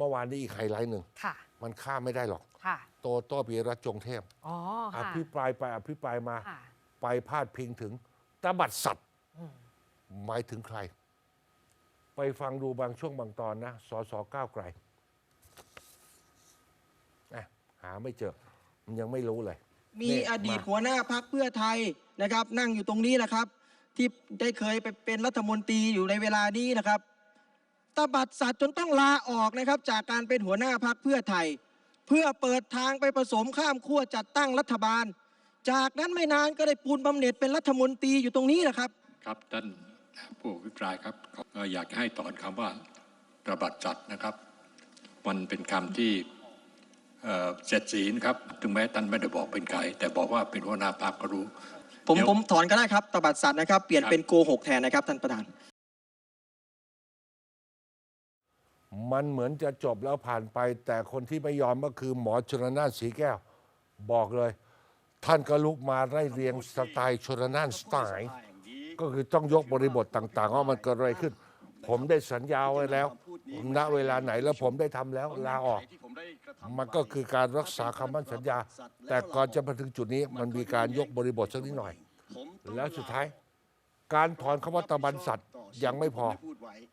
เมื่อวานนี้อีกไฮไลท์หนึ่งค่ะ มันฆ่ามไม่ได้หรอก ค่ะ โตโต้ปีรัตน์จงเทพ อ๋ออค่ะภิปรายไปอภิปรายมา ค่ะไปพาดพิงถึงตบัดสัตว์หมายถึงใคร ไปฟังดูบางช่วงบางตอนนะสสก้าวไกลอะหาไม่เจอ มันยังไม่รู้เลย มีนี่อดีตมา หัวหน้าพักเพื่อไทยนะครับ นั่งอยู่ตรงนี้นะครับ ที่ได้เคยไปเป็นรัฐมนตรีอยู่ในเวลานี้นะครับ ตบัดสัตว์จนต้องลาออกนะครับ จากการเป็นหัวหน้าพักเพื่อไทย เพื่อเปิดทางไปผสมข้ามขั้วจัดตั้งรัฐบาล จากนั้นไม่นานก็ได้ปูนบำเหน็จเป็นรัฐมนตรีอยู่ตรงนี้นะครับ ครับท่านผู้อภิปรายครับเอ่ออยากให้ถอนคำว่าระบาดจัดนะครับ มันเป็นคำที่เอ่อเสร็จสีนะครับถึงแม้ท่านไม่ได้บอกเป็นใครแต่บอกว่าเป็นหัวหน้าพรรคก็รู้ ผมเดี๋ยวผมถอนก็ได้ครับตบัดสัตว์นะครับ เปลี่ยนครับเป็นโกหกแทนนะครับท่านประธาน มันเหมือนจะจบแล้วผ่านไป แต่คนที่ไม่ยอมก็คือหมอชนน่านสีแก้ว บอกเลย ท่านก็ลุกมาไล่เรียงสไตล์ชนน่านสไตล์ ก็คือต้องยกบริบทต่าง ๆ ว่ามันเกิดอะไรขึ้น ผมได้สัญญาไว้แล้วณเวลาไหนแล้วผมได้ทำแล้วลาออก มันก็คือการรักษาคำมั่นสัญญา แต่ก่อนจะมาถึงจุดนี้มันมีการยกบริบทสักนิดหน่อย แล้วสุดท้าย การถอนคำว่าตะบันสัตว ยังไม่พอ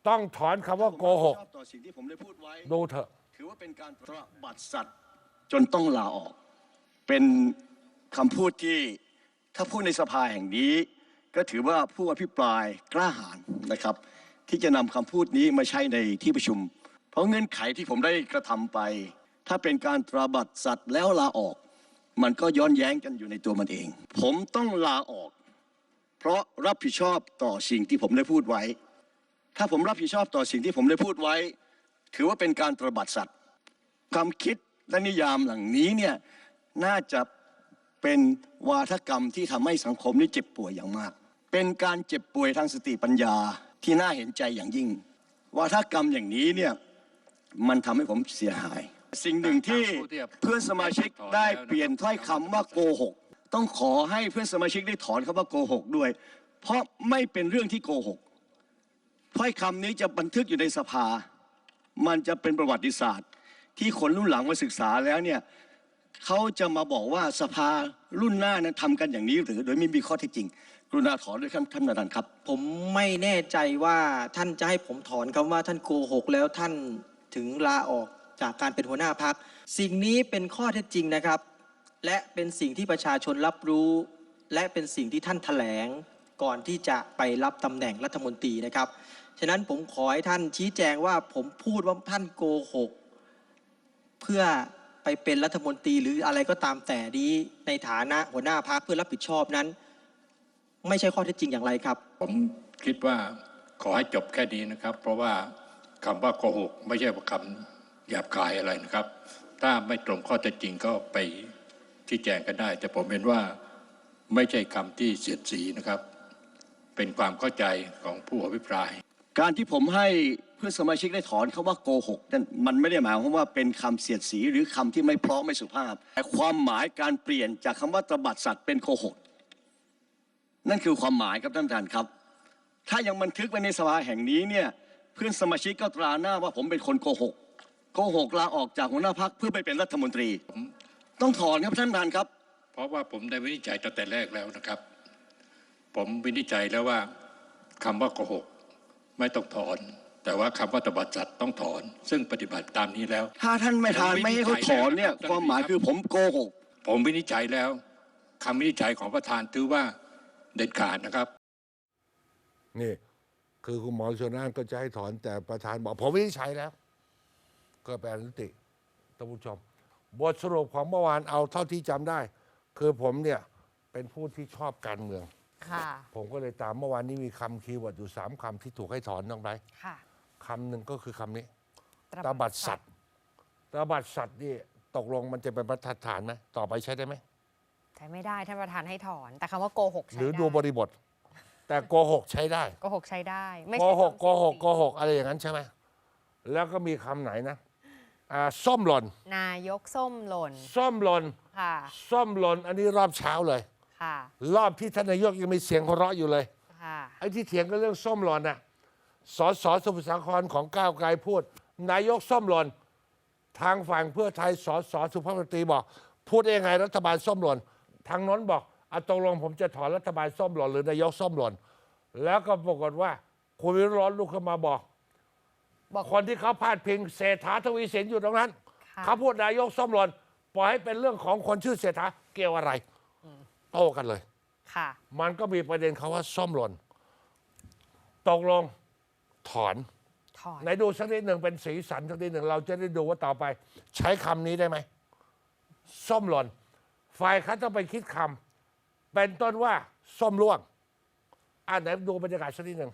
ต้องถอนคำว่าโกหกต่อสิ่งที่ผมได้พูดไว้ดูเถอะถือว่าเป็นการตระบัดสัตว์จนต้องลาออก เป็นคำพูดที่ถ้าพูดในสภาแห่งนี้ ก็ถือว่าผู้อภิปรายกล้าหาญนะครับ ที่จะนำคำพูดนี้มาใช้ในที่ประชุม เพราะเงื่อนไขที่ผมได้กระทำไป ถ้าเป็นการตระบัดสัตว์แล้วลาออก มันก็ย้อนแย้งกันอยู่ในตัวมันเอง ผมต้องลาออก เพราะรับผิดชอบต่อสิ่งที่ผมได้พูดไว้ ถ้าผมรับผิดชอบต่อสิ่งที่ผมได้พูดไว้ ถือว่าเป็นการตระบัดสัตว์ความคิดและนิยามหลังนี้เนี่ยน่าจะเป็นวาทกรรมที่ทำให้สังคมนี้เจ็บป่วยอย่างมาก เป็นการเจ็บป่วยทางสติปัญญาที่น่าเห็นใจอย่างยิ่ง วาทกรรมอย่างนี้เนี่ยมันทำให้ผมเสียหาย สิ่งหนึ่งที่เพื่อนสมาชิกได้เปลี่ยนถ้อยคำว่าโกหก ต้องขอให้เพื่อนสมาชิกได้ถอนคำว่าโกหกด้วย เพราะไม่เป็นเรื่องที่โกหกถ้อยคำนี้จะบันทึกอยู่ในสภา มันจะเป็นประวัติศาสตร์ ที่คนรุ่นหลังมาศึกษาแล้วเนี่ยเขาจะมาบอกว่าสภารุ่นหน้านั้นทำกันอย่างนี้หรือโดยไม่มีข้อเท็จจริง กรุณาถอนด้วยครับท่านประธานครับ ผมไม่แน่ใจว่าท่านจะให้ผมถอนคำว่าท่านโกหกแล้วท่านถึงลาออกจากการเป็นหัวหน้าพัก สิ่งนี้เป็นข้อเท็จจริงนะครับ และเป็นสิ่งที่ประชาชนรับรู้ และเป็นสิ่งที่ท่านแถลงก่อนที่จะไปรับตำแหน่งรัฐมนตรีนะครับ ฉะนั้นผมขอให้ท่านชี้แจงว่าผมพูดว่าท่านโกหก เพื่อไปเป็นรัฐมนตรีหรืออะไรก็ตามแต่นี้ในฐานะหัวหน้าพักเพื่อรับผิดชอบนั้น ไม่ใช่ข้อเท็จจริงอย่างไรครับ ผมคิดว่าขอให้จบแค่นี้นะครับ เพราะว่าคำว่าโกหก ไม่ใช่คำหยาบคายอะไรนะครับ ถ้าไม่ตรงข้อเท็จจริงก็ไป ที่แจงกันได้ แต่ผมเห็นว่าไม่ใช่คำที่เสียดสีนะครับ เป็นความเข้าใจของผู้อภิปราย การที่ผมให้เพื่อนสมาชิกได้ถอนคำว่าโกหกนั่นมันไม่ได้หมายความว่าเป็นคำเสียดสีหรือคำที่ไม่เพราะไม่สุภาพแต่ความหมายการเปลี่ยนจากคำว่าตบัดสัตว์เป็นโกหกนั่นคือความหมายครับท่านประธานครับ ถ้ายังบันทึกไว้ในสภาแห่งนี้เนี่ยเพื่อนสมาชิกก็ตราหน้าว่าผมเป็นคนโกหกโกหกลาออกจากหัวหน้าพักเพื่อไปเป็นรัฐมนตรี ต้องถอนครับท่านประธานครับ เพราะว่าผมได้วินิจฉัยตั้งแต่แรกแล้วนะครับ ผมวินิจฉัยแล้วว่าคำว่าโกหกไม่ต้องถอน แต่ว่าคำว่าตบัดสัตว์ต้องถอน ซึ่งปฏิบัติตามนี้แล้ว ถ้าท่านไม่ทานไม่ให้เขาถอนเนี่ยความหมายคือผมโกหกผมวินิจฉัยแล้วคำวินิจฉัยของประธานถือว่าเด็ดขาดนะครับ นี่ คือคุณหมอชนน่านก็จะให้ถอนแต่ประธานบอกผมไม่ได้ใช้แล้ว ก็แปลนุติท่านผู้ชม บทสรุปของเมื่อวานเอาเท่าที่จำได้ คือผมเนี่ยเป็นผู้ที่ชอบการเมือง ค่ะ ผมก็เลยตามเมื่อวานนี้มีคำคีย์เวิร์ดอยู่สามคำที่ถูกให้ถอนน้องไรค่ะคำหนึ่งก็คือคำนี้ตระตาบัดสัตว์ตาบัดสัตว์นี่ตกลงมันจะเป็นบรรทัดฐานไหมต่อไปใช้ได้ไหม ใช้ไม่ได้ท่านประธานให้ถอน แต่คำว่าโกหกหใช้รือได้ดูบริบท แต่โกหกใช้ได้โกหกใช้ได้ ไม่โกใช่หกคำโกหกโกหกอะไรอย่างนั้นใช่ไหมแล้วก็มีคำไหนนะ อ่าส้มหล่นนายกส้มหล่นส้มหล่นค่ะส้มหล่นอันนี้รอบเช้าเลย ค่ะรอบที่ท่านนายกยังมีเสียงหัวเราะอยู่เลยค่ะไอ้ที่เถียงกันเรื่องส้มหล่นน่ะสสสมุทรสาครของก้าวไกลพูด นายกส้มหล่นทางฝั่งเพื่อไทยสสสุภาพสตรีบอก พูดได้ยังไงรัฐบาลส้มหล่นทางโน้นบอกอะตกลงผมจะถอนรัฐบาลส้มหล่นหรือนายกส้มหล่นแล้วก็ปรากฏว่าคุณวิโรจน์ลุกขึ้นมาบอก บอก คนที่เขาพาดพิงเศรษฐาทวีสินอยู่ตรงนั้นค่ะ เขาพูดนายกส้มหล่นปล่อยให้เป็นเรื่องของคนชื่อเศรษฐาเกี่ยวอะไรโต้กันเลย ค่ะ มันก็มีประเด็นเขาว่าส้มหล่นตกลงถอน ถอน ไหนดูสักนิดหนึ่งเป็นสีสันสักนิดหนึ่งเราจะได้ดูว่าต่อไป ใช้คำนี้ได้ไหมส้มหล่นฝ่ายค้านต้องไปคิดคำเป็นต้นว่าส้มล่วงอ่าไหนดูบรรยากาศสักนิดหนึ่ง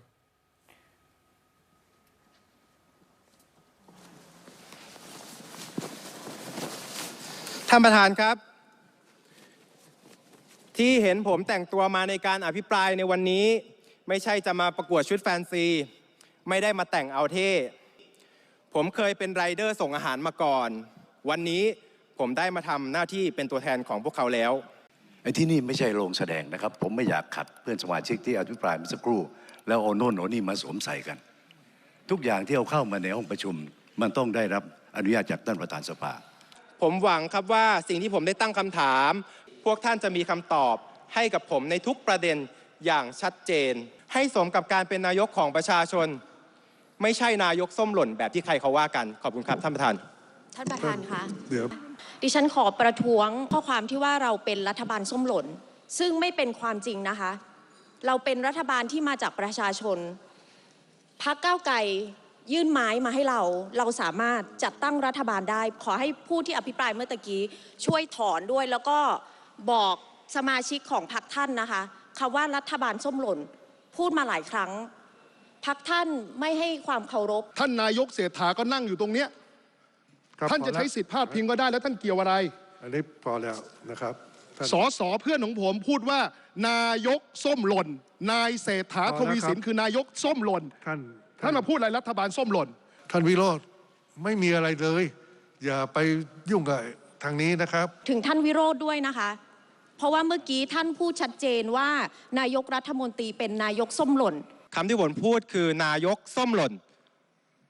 ท่านประธานครับ ที่เห็นผมแต่งตัวมาในการอภิปรายในวันนี้ ไม่ใช่จะมาประกวดชุดแฟนซี ไม่ได้มาแต่งเอาเท่ ผมเคยเป็นไรเดอร์ส่งอาหารมาก่อน วันนี้ผมได้มาทำหน้าที่เป็นตัวแทนของพวกเขาแล้วไอ้ที่นี่ไม่ใช่โรงแสดงนะครับ ผมไม่อยากขัดเพื่อนสมาชิกที่อภิปรายเมื่อสักครู่ แล้วเอาโน่นเอานี่มาสวมใส่กัน ทุกอย่างที่เอาเข้ามาในห้องประชุม มันต้องได้รับอนุญาตจากท่านประธานสภา ผมหวังครับว่าสิ่งที่ผมได้ตั้งคำถาม พวกท่านจะมีคำตอบให้กับผมในทุกประเด็นอย่างชัดเจน ให้สมกับการเป็นนายกของประชาชน ไม่ใช่นายกส้มหล่นแบบที่ใครเขาว่ากัน ขอบคุณครับท่านประธาน ท่านประธานคะเดี๋ยวดิฉันขอประท้วงข้อความที่ว่าเราเป็นรัฐบาลส้มหล่น ซึ่งไม่เป็นความจริงนะคะ เราเป็นรัฐบาลที่มาจากประชาชนพักก้าวไกล ยื่นไม้มาให้เรา เราสามารถจัดตั้งรัฐบาลได้ ขอให้ผู้ที่อภิปรายเมื่อตะกี้ช่วยถอนด้วยแล้วก็บอกสมาชิกของพรรคท่านนะคะคำว่ารัฐบาลส้มหล่น พูดมาหลายครั้งพักท่านไม่ให้ความเคารพ ท่านนายกเศรษฐาก็นั่งอยู่ตรงเนี้ยครับท่านจะพอแล้วใช้สิทธิพาดพิงก็ได้แล้วท่านเกี่ยวอะไร อันนี้พอแล้วนะครับท่าน สอสอเพื่อนของผมพูดว่า นายกส้มหล่น นายเศรษฐาพทอแล้ววีสินครับ คือนายกส้มหล่น ท่าน ท่านมาพูดอะไรรัฐบาลส้มหล่น ท่านวิโรธไม่มีอะไรเลย อย่าไปยุ่งกับทางนี้นะครับ ถึงท่านวิโรธด้วยนะคะ เพราะว่าเมื่อกี้ท่านพูดชัดเจนว่านายกรัฐมนตรีเป็นนายกส้มหล่น คำที่ผมพูดคือนายกส้มหล่น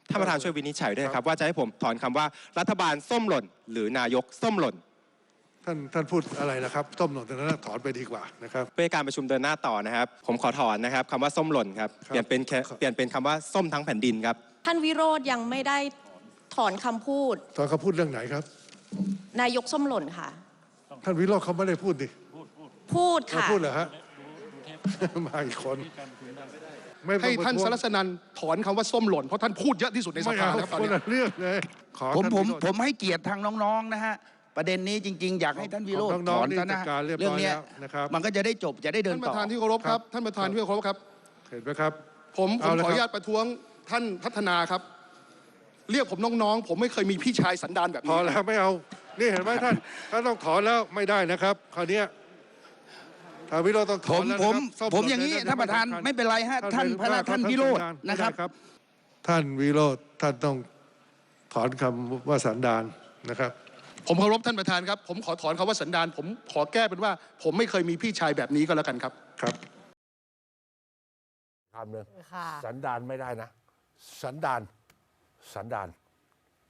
ท่านประธานช่วยวินิจฉัยด้วยครับ ว่าจะให้ผมถอนคำว่ารัฐบาลส้มหล่น หรือนายกส้มหล่น ท่านท่านพูดอะไรนะครับต้มหนอนแต่นั้นถอนไปดีกว่านะครับเพื่อให้การประชุมเดินหน้าต่อนะครับ ผมขอถอนนะครับคำว่าส้มหล่นครับครับเปลี่ยนเป็นแค่เปลี่ยนเป็นคำว่าส้มทั้งแผ่นดินครับ ท่านวิโรธยังไม่ได้ถอนคำพูด ตอนเขาพูดเรื่องไหนครับ นายกส้มหล่นค่ะ ท่านวิโรธเขาไม่ได้พูดดิพูดเขาค่ะ พูดเหรอฮะ มาอีกคนไม่ให้ท่านประท้วงสารสนันถอนคำว่าส้มหล่นเพราะท่านพูดเยอะที่สุดในสไม่ภาเอาแล้วตอนคนนี้ ละเรื่องเลยขอผมท่านผมวิโรจน์ ผมให้เกียรติทางน้องๆนะฮะ ประเด็นนี้จริงๆ อยากให้ท่านวิโรจน์ของถน้องอนๆนี่ซะนะจัดการเรียบร้อยเรื่องเนี้ยแล้วนะครับมันก็จะได้จบจะได้เดินท่านปต่อระธานที่เคารพครับ ท่านประธานที่เคารพครับ เห็นไหมครับ ผมผเอามเลยขออนุครัญาบตประท้วงท่านพัฒนาครับ เรียกผมน้องๆ ผมไม่เคยมีพี่ชายสันดานแบบพอนี้แล้วไม่เอา นี่เห็นไหมท่านท่านต้องถอนแล้วไม่ได้นะครับคราวเนี้ยทางวิโรจน์ต้องถผอนมแล้วผนะมครับส้ผมอย่างนี้หล่ท่านประธานไม่เป็นไรฮะท่านพระท่านวิโรจน์ท่านะครับไม่ได้ท่านวิโรจน์ท่านต้องถอนคำว่าสันดานนะครับ ผมเคารพท่านประธานครับผมขอถอนคำว่าสันดานผมขอแก้เป็นว่า ผมไม่เคยมีพี่ชายแบบนี้ก็แล้วกันครับครับคำหนึ่งค่ะสันดานไม่ได้นะ สันดาน สันดาน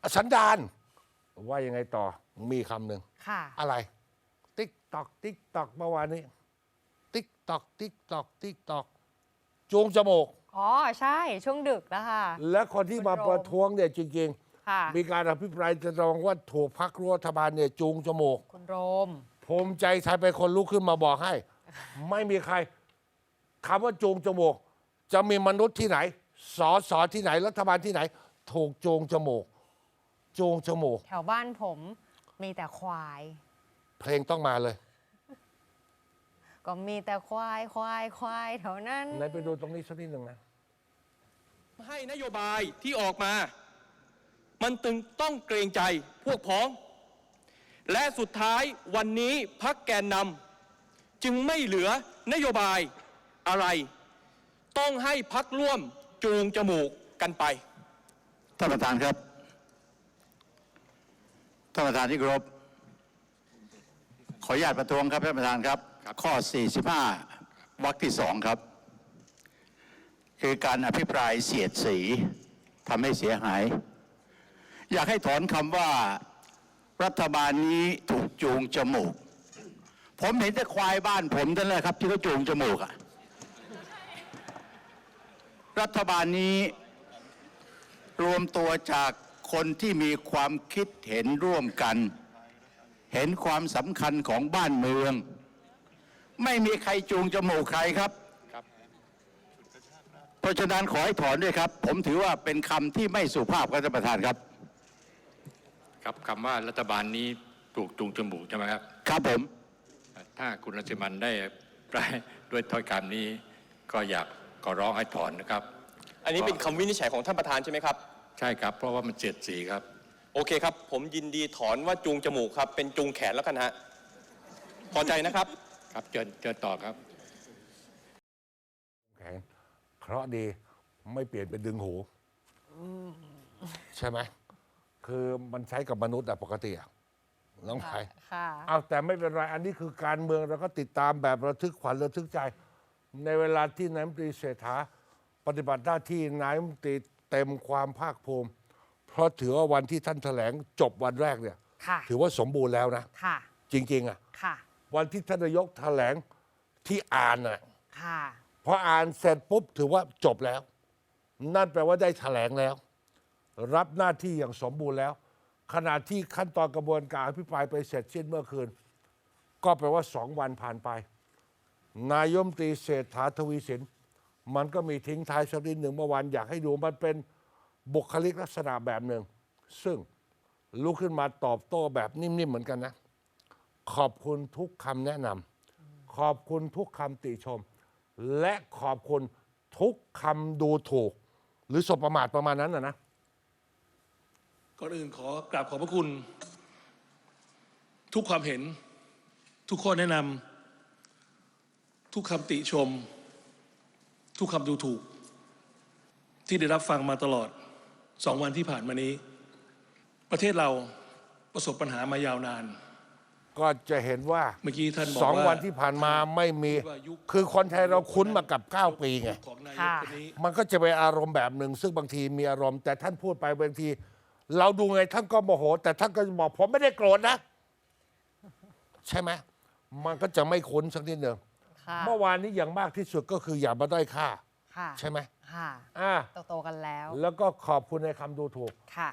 อะสันดาน ว่ายังไงต่อมีคำหนึ่งค่ะอะไร ติ๊กตอก ติ๊กตอกเมื่อวานนี้ ติ๊กตอก ติ๊กตอก ติ๊กตอกจูงจมูกอ๋อ ใช่ ช่วงดึกแล้วค่ะ และคนที่มาคุณโรมประท้วงเนี่ยจริง ค่ะๆมีการอภิปรายจะรองว่าถูกพักรัฐบาลเนี่ยจูงจมูก คุณโรม ภูมิใจไทยเป็นคนลุกขึ้นมาบอกให้ ไม่มีใครคำว่าจูงจมูก จะมีมนุษย์ที่ไหนสอสอที่ไหนรัฐบาลที่ไหน ถูกจูงจมูก จูงจมูก แถวบ้านผมมีแต่ควาย เพลงต้องมาเลย ก็มีแต่ควายควายควายแถวนั้น ไหนไปดูตรงนี้สักนิดหนึ่งนะ ให้นโยบายที่ออกมา มันตึงต้องเกรงใจพวกพ้อง และสุดท้ายวันนี้พักแกนนำจึงไม่เหลือนโยบายอะไร ต้องให้พักร่วมจูงจมูกกันไปท่านประธานครับท่านประธานที่เคารพขออนุญาตประท้วงครับท่านประธานครับ ข้อ 45วรรคที่สองครับ คือการอภิปรายเสียดสีทำให้เสียหาย อยากให้ถอนคำว่ารัฐบาลนี้ถูกจูงจมูก ผมเห็นแต่ควายบ้านผมนั่นแหละครับ ที่เขาจูงจมูกอะรัฐบาลนี้รวมตัวจากคนที่มีความคิดเห็นร่วมกัน เห็นความสำคัญของบ้านเมือง ไม่มีใครจูงจมูกใครครับ เพราะฉะนั้นขอให้ถอนด้วยครับ ผมถือว่าเป็นคำที่ไม่สุภาพครับท่านประธานครับ ครับคำว่ารัฐบาลนี้ถูกจูงจมูกใช่ไหมครับ ครับผม ถ้าคุณรังสิมันได้แปลด้วยถ้อยคำนี้ ก็อยากขอร้องให้ถอนนะครับ อันนี้เป็นคำวินิจฉัยของท่านประธานใช่ไหมครับ ใช่ครับ เพราะว่ามันเสียดสีครับ โอเคครับ ผมยินดีถอนว่าจูงจมูกครับ เป็นจูงแขนแล้วกันฮะพอใจนะครับ ครับเชิญเชิญต่อครับแข็งเคราะห์ดีไม่เปลี่ยนเป็นดึงหูใช่ไหม คือมันใช้กับมนุษย์อะปกติอะน้องไผ่ค่ะ เอาแต่ไม่เป็นไร อันนี้คือการเมืองเราก็ติดตามแบบระทึกขวัญระทึกใจ ในเวลาที่นายมนตรีเศรษฐาปฏิบัติหน้าที่นายมนตรีเต็มความภาคภูมิ เพราะถือว่าวันที่ท่านแถลงจบวันแรกเนี่ย ค่ะ ถือว่าสมบูรณ์แล้วนะ ค่ะ จริง ๆอะค่ะ วันที่ท่านนายกแถลงที่อ่านน่ะค่ะ พออ่านเสร็จปุ๊บถือว่าจบแล้ว นั่นแปลว่าได้แถลงแล้ว รับหน้าที่อย่างสมบูรณ์แล้ว ขณะที่ขั้นตอนกระบวนการอภิปรายไปเสร็จสิ้นเมื่อคืน ก็แปลว่าสองวันผ่านไป นายมตรีเศรษฐาทวีสิน มันก็มีทิ้งท้ายสักนิดหนึ่งเมื่อวานอยากให้ดูมันเป็นบุคลิกลักษณะแบบหนึ่ง ซึ่งลุกขึ้นมาตอบโต้แบบนิ่มๆเหมือนกันนะ ขอบคุณทุกคำแนะนำขอบคุณทุกคำติชม และขอบคุณทุกคำดูถูก หรือสบประมาทประมาณนั้นนะนะ ก่อนอื่นขอกราบขอบพระคุณ ทุกความเห็น ทุกข้อแนะนำทุกคำติชม ทุกคำดูถูก ที่ได้รับฟังมาตลอดสองวันที่ผ่านมานี้ ประเทศเราประสบปัญหามายาวนาน ก็จะเห็นว่าเมื่อกี้ท่านบอกสองว่าวันที่ผ่านมาไม่มีว่ายุคคือคนไทยเราคุ้นมากับ 9 ปีไง ของนายกค่ะคนนี้ มันก็จะเป็นอารมณ์แบบหนึ่ง ซึ่งบางทีมีอารมณ์แต่ท่านพูดไปบางที เราดูไงท่านก็โมโห แต่ท่านก็บอกผมไม่ได้โกรธนะ ใช่ไหมมันก็จะไม่คุ้นสักนิดหนึ่งค่ะเมื่อวานนี้อย่างมากที่สุดก็คืออย่ามาด้อยค่า ค่ะใช่ไหมค่ะอ่าโตๆกันแล้ว แล้วก็ขอบคุณในคำดูถูก ค่ะ